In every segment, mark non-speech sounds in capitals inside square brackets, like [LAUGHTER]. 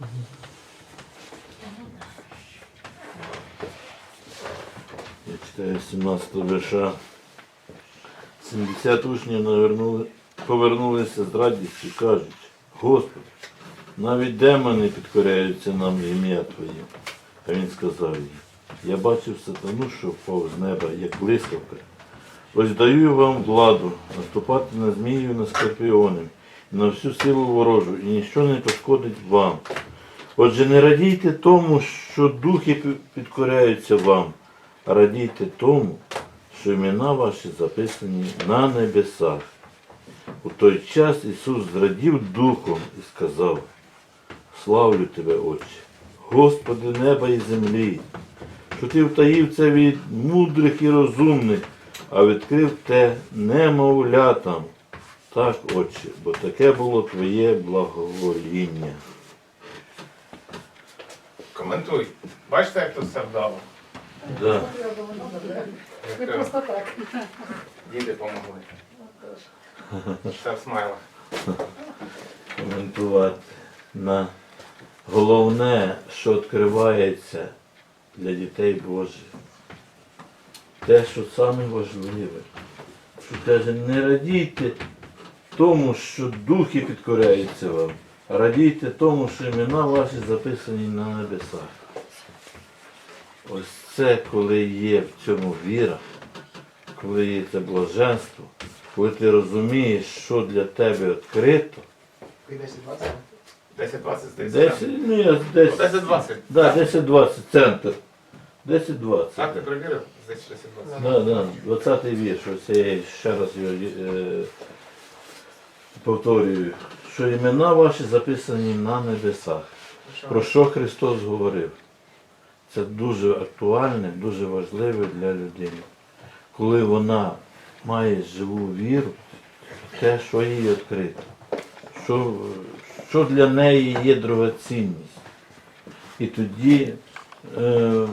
Я читаю 17 верша. 70 учнів навернули, повернулися з радістю кажуть, Господи, навіть демони підкоряються нам ім'я Твоє. А він сказав їм, я бачив сатану, що впав з неба, як блискавка. Ось даю вам владу наступати на змію, на скорпіони, на всю силу ворожу, і ніщо не пошкодить вам. Отже, не радійте тому, що духи підкоряються вам, а радійте тому, що імена ваші записані на небесах. У той час Ісус зрадів духом і сказав, Славлю тебе, Отче, Господи неба і землі, що ти втаїв це від мудрих і розумних, а відкрив те немовлятам. Так, Отче, бо таке було Твоє благовоління. Коментуй. Бачите, як тут все вдало? Да. Не просто так. діти помогли. Все в смайлах. коментувати на головне, що відкривається для дітей Божих. Те, що саме важливе, що каже, не радійте тому, що духи підкоряються вам, радійте тому, що імена ваші записані на небесах. Ось це, коли є в цьому віра, коли є це блаженство, коли ти розумієш, що для тебе відкрито. 10-20 здається. 10, ну 10, 10-20. да, 10-20, центр. 10-20. Так, ти перевірив? Здається, 10-20. Да, да, 20 вірш, ось я ще раз його е, повторюю, що імена ваші записані на небесах. Про що Христос говорив? Це дуже актуальне, дуже важливе для людини. Коли вона має живу віру, те, що їй відкрито, що, що для неї є дорогоцінність. І тоді е,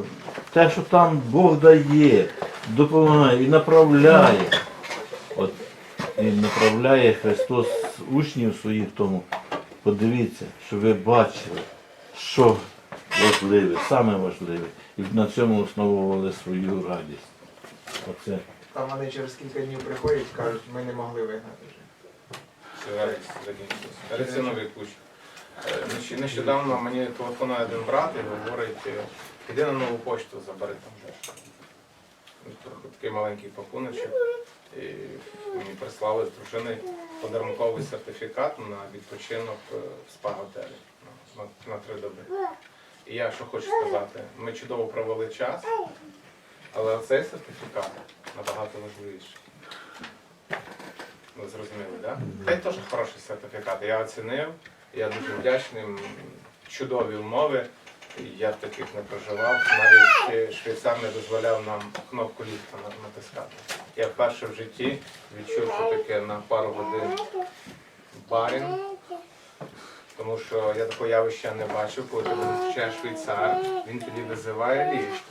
те, що там Бог дає, допомагає і направляє. От, і направляє Христос учнів своїх тому. Подивіться, щоб ви бачили, що важливе, саме важливе. І на цьому основували свою радість. Оце. Там вони через кілька днів приходять і кажуть, ми не могли вигнати вже. Рециновий кущ. Нещ- Нещодавно мені телефонує один брат і говорить, е, іди на нову почту, забери там. Трохи Такий маленький пакуночок. Мені прислали з дружини подарунковий сертифікат на відпочинок е, в спа-готелі на, три доби. І я що хочу сказати, ми чудово провели час, але цей сертифікат набагато важливіший. Ви зрозуміли, так? Це теж хороший сертифікат. Я оцінив, я дуже вдячний. Чудові умови. Я таких не проживав. Навіть е, швейцар не дозволяв нам кнопку ліфта натискати. Я вперше в житті відчув, що таке на пару годин барін. Тому що я такого явища не бачив, коли тебе зустрічає швейцар, він тоді визиває ліфт.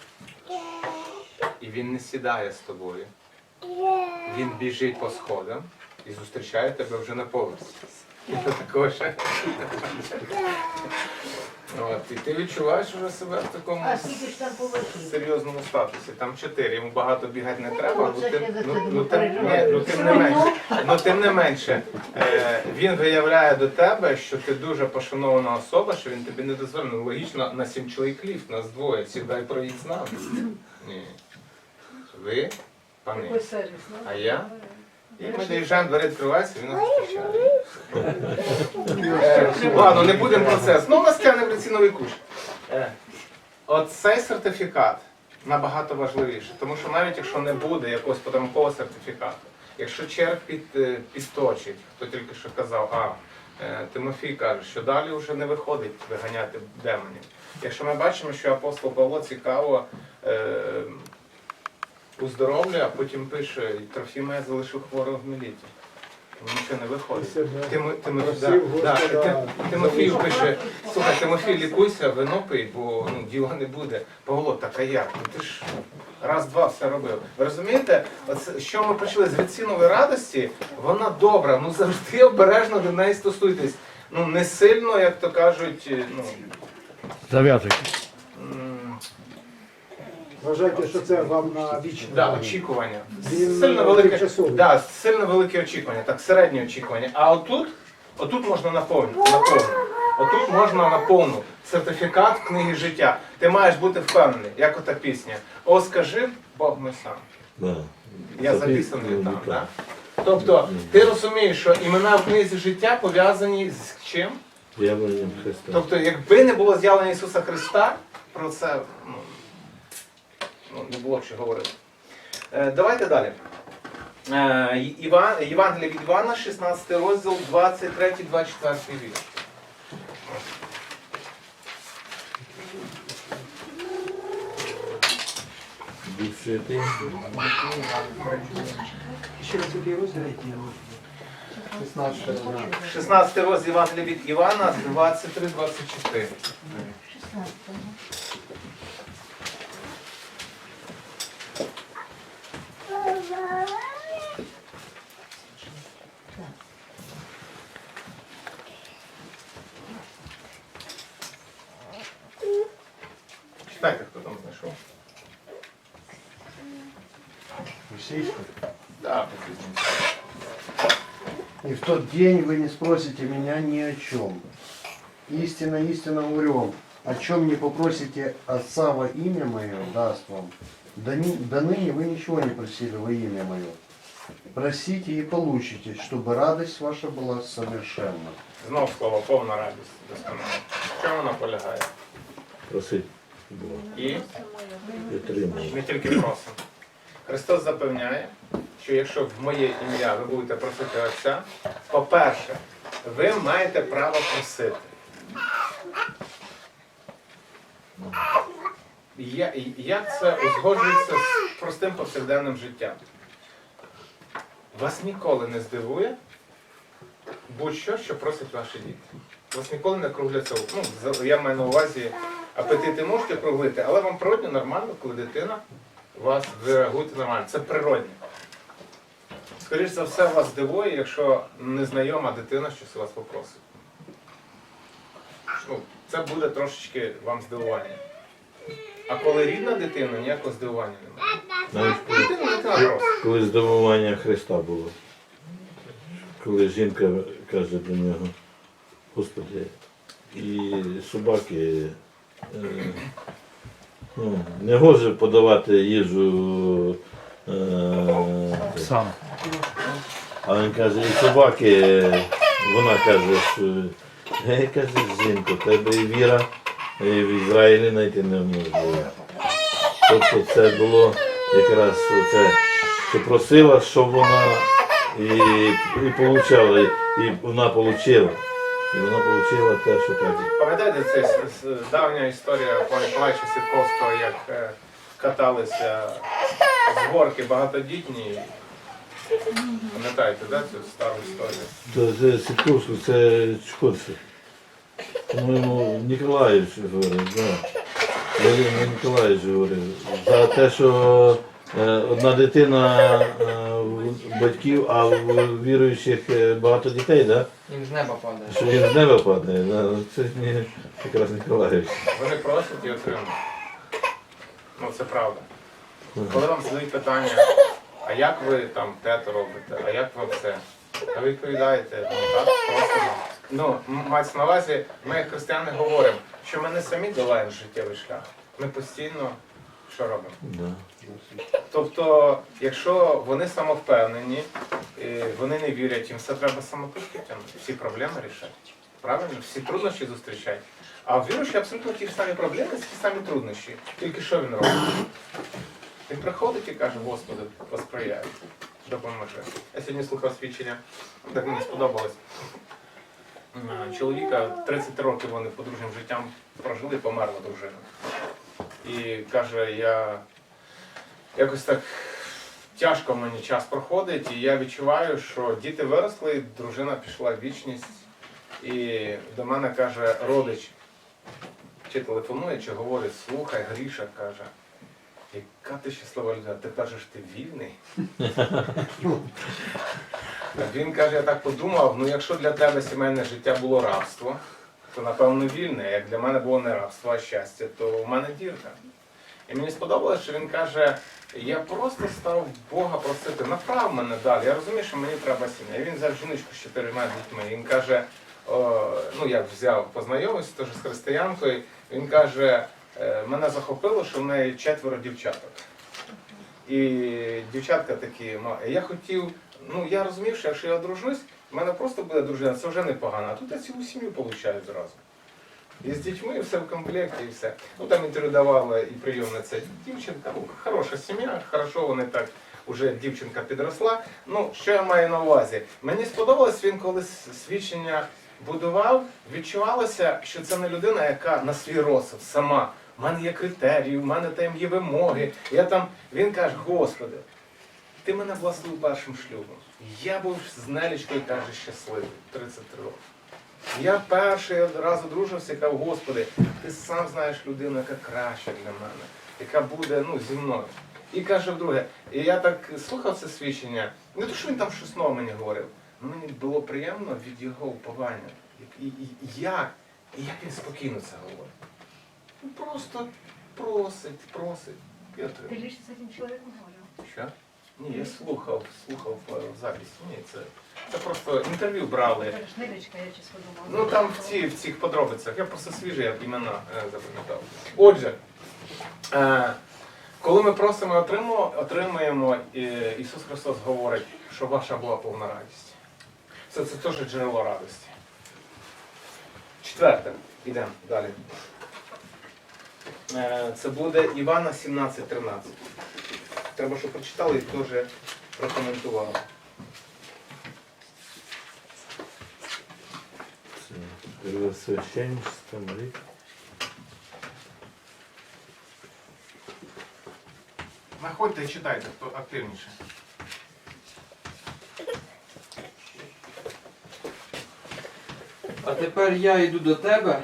І він не сідає з тобою. Він біжить по сходам і зустрічає тебе вже на поверсі. [LAUGHS] Ти також. От, і ти відчуваєш вже себе в такому А скільки ж там поверхів? серйозному статусі. Там чотири, йому багато бігати не треба, ну тим, ну, ну, не тим, ні, ну, тим не менше, ну тим не менше, е, він виявляє до тебе, що ти дуже пошанована особа, що він тобі не дозволив. Ну, логічно, на сім чоловік ліфт, нас двоє, сідай проїдь з нами. Ні. Ви, пани, Ось сервіс, ну. а я? І ми доїжджаємо, двері відкриваються, він нас зустрічає. Ладно, не будемо про це. Ну, у нас тягне в ціновий куш. Е, От цей сертифікат набагато важливіше, тому що навіть якщо не буде якогось подарункового сертифікату, якщо черг під, е, підточить, хто тільки що казав, а е, Тимофій каже, що далі вже не виходить виганяти демонів. Якщо ми бачимо, що апостол Павло цікаво уздоровлює, а потім пише, Трофіма я залишив хворого в міліті. Нічого не виходить. Тимо, Тимо, да, да, Ти- Тимофію пише, слухай, Тимофій, лікуйся, вино пий, бо ну, діла не буде. Павло, так а як? Ну ти ж раз-два все робив. Ви розумієте, Оце, що ми почали з відцінової радості, вона добра, ну завжди обережно до неї стосуйтесь. ну не сильно, як то кажуть, е, ну. Зав'язуйте. Вважайте, що це вам на вічне. Да, очікування. Він, Сильно е, велике, тимчасовий. да, сильно велике очікування, так, середнє очікування. А отут, отут можна наповну. Отут можна наповну. Сертифікат книги життя. Ти маєш бути впевнений, як ота пісня. О, скажи, Бог ми сам. Да. Я записаний ну, там, так? Тобто, ти розумієш, що імена в книзі життя пов'язані з чим? Явленням Христа. Тобто, якби не було з'явлення Ісуса Христа, про це ну, ну, не було б що говорити. Е, давайте далі. Е, Євангелія від Івана, 16 розділ, 23-24 вірш. Святий. Ще раз який розділ? 16 розділ. 16 розділ Євангелія від Івана, 23-24. 16. И в тот день вы не спросите меня ни о чем. Истинно, истинно говорю вам, о чем не попросите Отца во имя Мое, даст вам. До, ни- до ныне вы ничего не просили во имя Мое. Просите и получите, чтобы радость ваша была совершенна. Знов слово повна радість досконала. В чому вона полягає? Просить Бога. І Підтримує. ми тільки просимо. Христос запевняє, що якщо в моє ім'я ви будете просити Отця, по-перше, ви маєте право просити. Як це узгоджується з простим повсякденним життям? Вас ніколи не здивує будь-що, що просять ваші діти. Вас ніколи не кругляться. Ну, я маю на увазі, апетити можете круглити, але вам природньо нормально, коли дитина вас ви реагуєте нормально. Це природне. Скоріше за все, вас здивує, якщо незнайома дитина щось у вас попросить. Ну, це буде трошечки вам здивування. А коли рідна дитина, ніякого здивування немає. Навіть коли, Дитина, дитина коли здивування Христа було. Коли жінка каже до нього, Господи, і собаки е, ну, не гоже подавати їжу. Е, Сам. А він каже, і собаки, вона каже, що «Ге, каже, жінко, тебе і віра і в Ізраїлі знайти неможливо. Тобто це було якраз це, що просила, щоб вона і, і получала, і вона отримала. І вона отримала те, що каже. Пам'ятаєте, це давня історія Павла Сітковського, як е, каталися з горки багатодітні. Пам'ятаєте, да, цю стару історію? То це Сітковську, це Чхорси. По-моєму, Ніколаєвич говорив, да. Валерій Ніколаєвич говорив. За те, що е, одна дитина е, у батьків, а у віруючих е, багато дітей, да? Їм з неба падає. що він з неба падає. Да? Це не якраз Ніколаєвич. Вони просять і отримують. Ну це правда. Коли вам задають питання, а як ви там тето робите, а як ви? А ви відповідаєте, ну так, просимо. Ну, мається на увазі, ми як християни говоримо, що ми не самі долаємо життєвий шлях. Ми постійно що робимо? Тобто, якщо вони самовпевнені, вони не вірять, їм все треба самотужки тягнути, всі проблеми рішати. Правильно? Всі труднощі зустрічають. А в віруючі абсолютно ті ж самі проблеми, ті самі труднощі. Тільки що він робить? Він приходить і каже, Господи, посприяй, допоможи. Я сьогодні слухав свідчення, так мені сподобалось. Чоловіка 30 років вони подружнім життям прожили, померла дружина. І каже, я якось так тяжко мені час проходить, і я відчуваю, що діти виросли, дружина пішла в вічність. І до мене каже родич, чи телефонує, чи говорить, слухай, Гріша каже, яка ти щаслива людина, ти кажеш, ти вільний. [LAUGHS] Він каже, я так подумав, ну якщо для тебе сімейне життя було рабство, то напевно вільне. Як для мене було не рабство, а щастя, то в мене дірка. І мені сподобалось, що він каже, я просто став Бога просити, направ мене далі. Я розумію, що мені треба сім'я. І він взяв жіночку з чотирма дітьми. Він каже, о, ну як взяв, познайомився теж з християнкою. Він каже, «Е, мене захопило, що в неї четверо дівчаток. І дівчатка такі, «Ма, я хотів, ну я розумів, що якщо я одружусь, в мене просто буде дружина, це вже непогано. А тут я цілу сім'ю получаю зразу. І з дітьми і все в комплекті, і все. Ну там інтерв'ю давала і прийомниця дівчинка. Ну, хороша сім'я, хорошо вони так. Уже дівчинка підросла. Ну, що я маю на увазі? Мені сподобалось, він коли свідчення будував, відчувалося, що це не людина, яка на свій розсуд сама. У мене є критерії, у мене там є вимоги. Я там, він каже, Господи, ти мене благословив першим шлюбом. Я був з Нелічкою, каже, щасливий, 33 роки. Я перший раз одружився, казав, Господи, ти сам знаєш людину, яка краща для мене, яка буде ну, зі мною. І каже вдруге, і я так слухав це свідчення, не то, що він там щось нове мені говорив, мені було приємно від його уповання. І, і, і як, і як він спокійно це говорить. Ну, Просто просить, просить. Я Ты отримав. лично с этим человеком говорил? Що? Ні, я слухав, слухав е, в записі. Ні, це, це просто інтерв'ю брали. Это ж Нелечка, я честно подумала. Ну там в, ці, в цих подробицях. Я просто свіжі я імена е, запам'ятав. Отже, е, коли ми просимо і отримуємо, отримуємо, е, Ісус Христос говорить, що ваша була повна радість. Це, це теж джерело радості. Четверте, йдемо далі. Е, це буде Івана 17.13. Треба, щоб прочитали і теж прокоментували. Це Первосвященничество Марії. Находьте і читайте, хто активніше. А тепер я йду до тебе,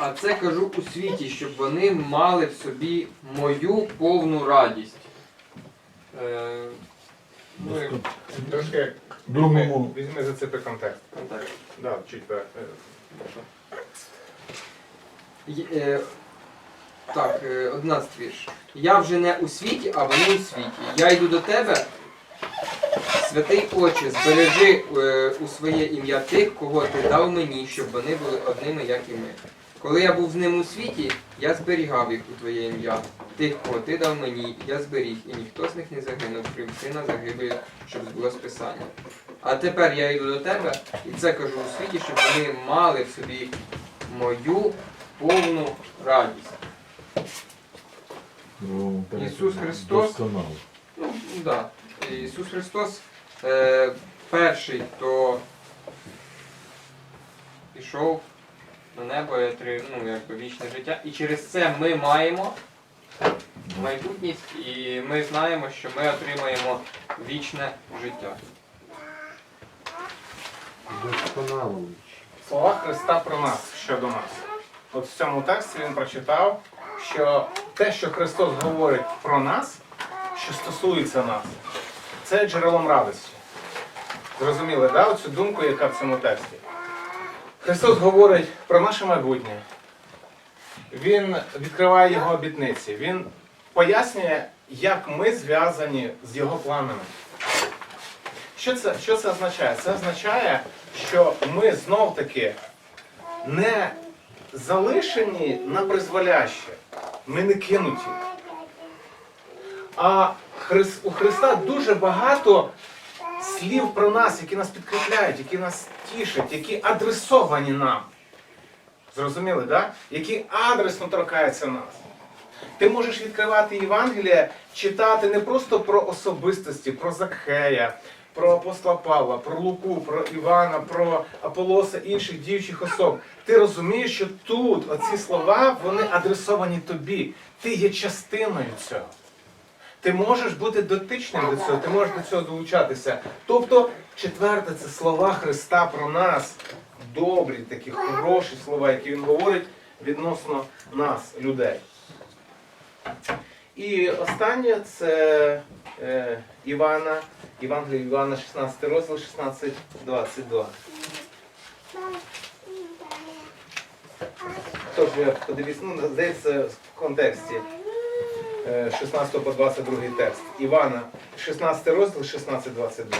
а це кажу у світі, щоб вони мали в собі мою повну радість. Е, ну, і Трошки Другому. візьми, візьми зацепи контекст. контекст. Да, чуть так. Й- е, Так, е, одинадцятий вірш. Я вже не у світі, а вони у світі. Я йду до тебе, святий Отче, збережи е, у своє ім'я тих, кого ти дав мені, щоб вони були одними, як і ми. Коли я був з ним у світі, я зберігав їх у твоє ім'я. Тих, кого ти дав мені, я зберіг, і ніхто з них не загинув, крім сина загибелі, щоб збулось Писання. А тепер я йду до тебе, і це кажу у світі, щоб вони мали в собі мою повну радість. Ну, Ісус Христос. Ну, да. Ісус Христос е, перший, хто пішов на небо і отримав ну, якби, вічне життя. І через це ми маємо майбутність, і ми знаємо, що ми отримаємо вічне життя. Досконало. Слова Христа про нас щодо нас. От в цьому тексті він прочитав, що те, що Христос говорить про нас, що стосується нас, це є джерелом радості. Зрозуміли, да, оцю думку, яка в цьому тексті? Христос говорить про наше майбутнє. Він відкриває його обітниці. Він пояснює, як ми зв'язані з його планами. Що це, що це означає? Це означає, що ми знов таки не залишені на призволяще. Ми не кинуті. А у Христа дуже багато слів про нас, які нас підкріпляють, які нас тішать, які адресовані нам. Зрозуміли, да? Які адресно торкаються нас. Ти можеш відкривати Євангеліє, читати не просто про особистості, про Закхея, про апостола Павла, про Луку, про Івана, про Аполоса, інших діючих особ. Ти розумієш, що тут оці слова вони адресовані тобі. Ти є частиною цього. Ти можеш бути дотичним до цього, ти можеш до цього долучатися. Тобто, четверте, це слова Христа про нас. Добрі, такі хороші слова, які він говорить відносно нас, людей. І останнє це е, Івана, Євангелія Івана, 16 розділ, 16, 22. Тож я подивіться, ну, здається, в контексті 16 по 22 текст. Івана, 16 розділ, 16, 22.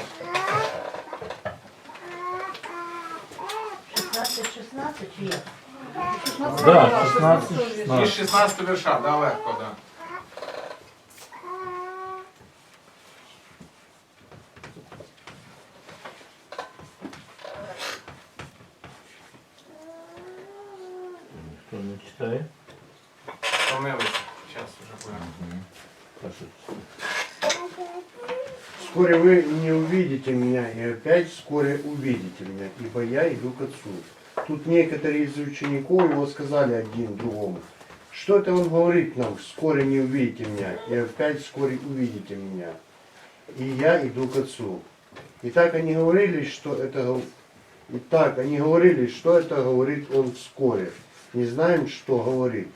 16, 16 чи як? Да, 16, 16. 16. 16 вірша, далеко, да. Вскоре вы не увидите меня, и опять вскоре увидите меня, ибо я иду к Отцу. Тут некоторые из учеников его сказали один другому, что это он говорит нам, вскоре не увидите меня, и опять вскоре увидите меня. И я иду к Отцу. И так они говорили, что это и так они говорили, что это говорит он вскоре. Не знаем, что говорит.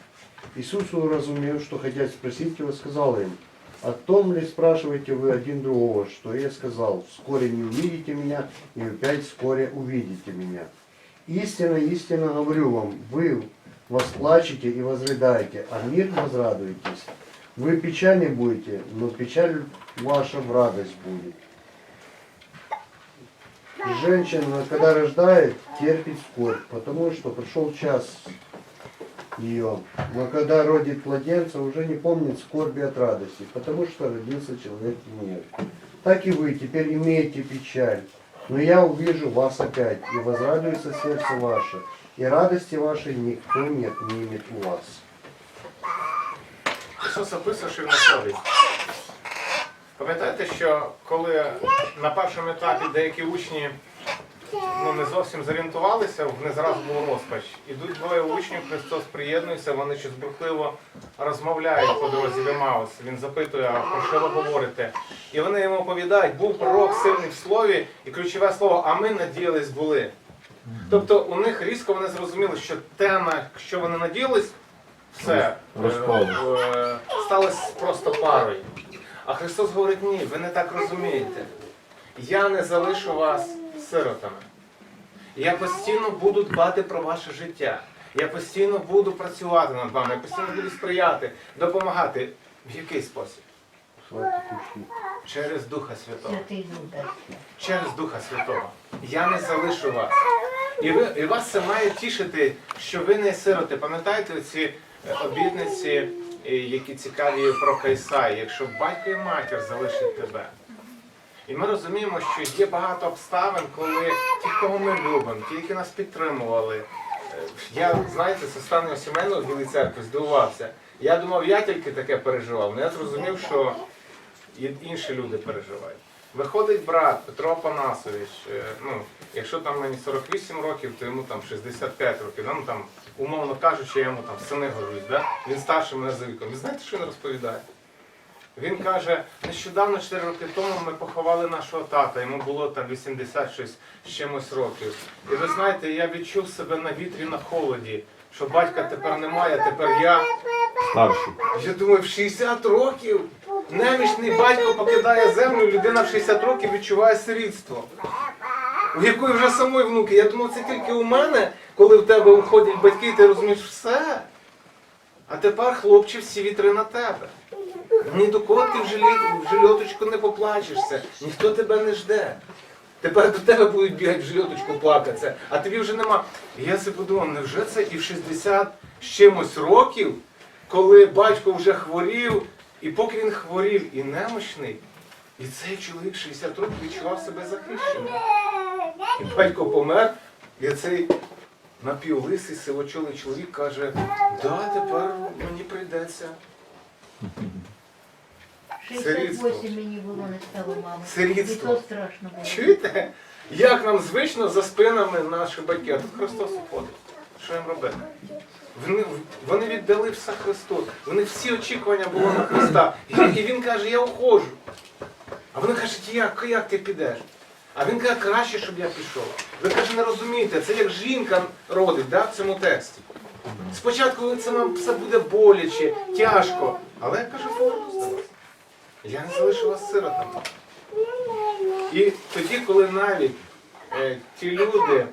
Иисус, уразумев, что хотят спросить его, сказал им, о том ли спрашиваете вы один другого, что я сказал, вскоре не увидите меня, и опять вскоре увидите меня. Истинно, истинно говорю вам, вы восплачете и возрыдаете, а мир возрадуетесь. Вы печальны будете, но печаль ваша в радость будет. Женщина, когда рождает, терпит скорбь, потому что пришел час ее. Но когда родит младенца, уже не помнит скорби от радости, потому что родился человек в мир. Так и вы теперь имеете печаль, но я увижу вас опять, и возрадуется сердце ваше, и радости вашей никто не отнимет у вас. Ісус описує, що він на совість. Пам'ятаєте, що коли на першому етапі деякі учні ну, не зовсім зорієнтувалися, в них зразу був розпач. Ідуть двоє учнів, Христос приєднується, вони щось бурхливо розмовляють по дорозі в Емаус. Він запитує, а про що ви говорите? І вони йому оповідають, був пророк сильний в слові, і ключове слово, а ми надіялись були. Тобто у них різко вони зрозуміли, що те, на що вони надіялись, все е, е, сталося просто парою. А Христос говорить, ні, ви не так розумієте. Я не залишу вас сиротами. Я постійно буду дбати про ваше життя. Я постійно буду працювати над вами, я постійно буду сприяти, допомагати. В який спосіб? Через Духа Святого. Через Духа Святого. Я не залишу вас. І, ви, і вас це має тішити, що ви не сироти. Пам'ятаєте ці е, обітниці, е, які цікаві про Кайсай, якщо батько і матір залишать тебе. І ми розуміємо, що є багато обставин, коли ті, кого ми любимо, ті, які нас підтримували. Е, Я, знаєте, з останнього сімейного в Білій церкві здивувався. Я думав, я тільки таке переживав, але я зрозумів, що інші люди переживають. Виходить брат Петро Панасович, е, ну, якщо там мені 48 років, то йому там 65 років, ну, там, умовно кажучи, я йому там сини горюсь, да? він старший мене за віком. І знаєте, що він розповідає? Він каже, нещодавно 4 роки тому ми поховали нашого тата, йому було там 86 з чимось років. І ви знаєте, я відчув себе на вітрі на холоді, що батька тепер немає, тепер я. Старший. Я думаю, в 60 років немічний батько покидає землю, людина в 60 років відчуває сирітство. В якої вже самої внуки. Я думав, це тільки у мене, коли в тебе уходять батьки, і ти розумієш все. А тепер, хлопче, всі вітри на тебе. Ні до кого ти в, жильоточку не поплачешся, ніхто тебе не жде. Тепер до тебе будуть бігати в жильоточку плакатися, а тобі вже нема. Я собі подумав, невже це і в 60 з чимось років, коли батько вже хворів, і поки він хворів і немощний, і цей чоловік 60 років відчував себе захищеним. І батько помер, і цей напівлисий сивочолий чоловік каже, да, тепер мені прийдеться. Сирітство. 68 мені було не стало мами. Сирітство. І то страшно було. Чуєте? Як нам звично за спинами наші батьки, а тут Христос уходить. Що їм робити? Вони, вони віддали все Христу. Вони всі очікування було на Христа. І, і він каже, я уходжу. А вони кажуть, як, як ти підеш? А він каже, краще, щоб я пішов. Ви каже, не розумієте, це як жінка родить да, в цьому тексті. Спочатку це нам все буде боляче, тяжко. Але я кажу, вас. Я не залишу вас сиротами. І тоді, коли навіть е, ті люди,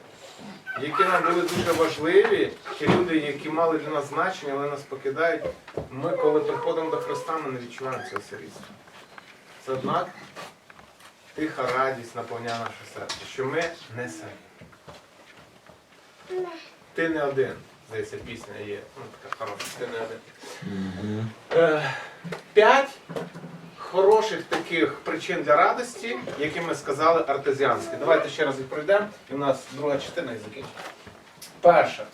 які нам були дуже важливі, ті люди, які мали для нас значення, але нас покидають, ми, коли приходимо до Христа, ми не відчуваємо цього сирітства. Це однак тиха радість наповняє наше серце, що ми не самі. Ти не один. Здається, пісня є. Ну, така хороша, ти не один. Е, П'ять хороших таких причин для радості, які ми сказали артезіанські. Давайте ще раз їх пройдемо, і у нас друга частина і закінчить. Перше,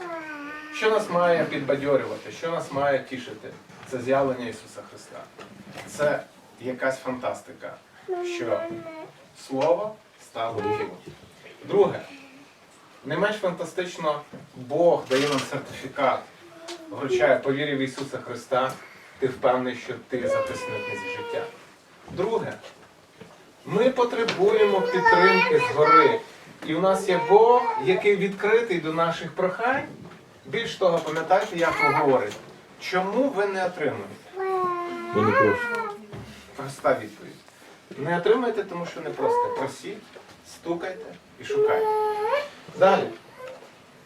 що нас має підбадьорювати, що нас має тішити? Це з'явлення Ісуса Христа. Це якась фантастика, що Слово стало тілом. Друге, не менш фантастично, Бог дає нам сертифікат, вручає по вірі в Ісуса Христа, ти впевнений, що ти записаний в книзі життя. Друге, ми потребуємо підтримки згори. І у нас є Бог, який відкритий до наших прохань. Більш того, пам'ятайте, як ви говорите, чому ви не отримуєте? Проста відповідь. Не отримаєте, тому що не просто. Просіть, стукайте і шукайте. Далі.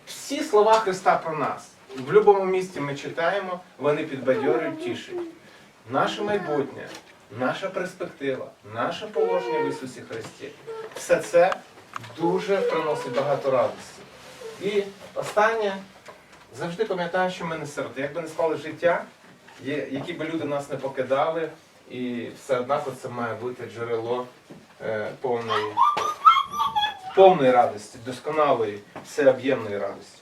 Всі слова Христа про нас. В будь-якому місці ми читаємо, вони підбадьорюють, тішать. Наше майбутнє, наша перспектива, наше положення в Ісусі Христі. Все це дуже приносить багато радості. І останнє, завжди пам'ятаю, що ми не сироти. Як би не склали життя, які би люди нас не покидали, і все однако це має бути джерело е, повної, повної радості, досконалої, всеоб'ємної радості.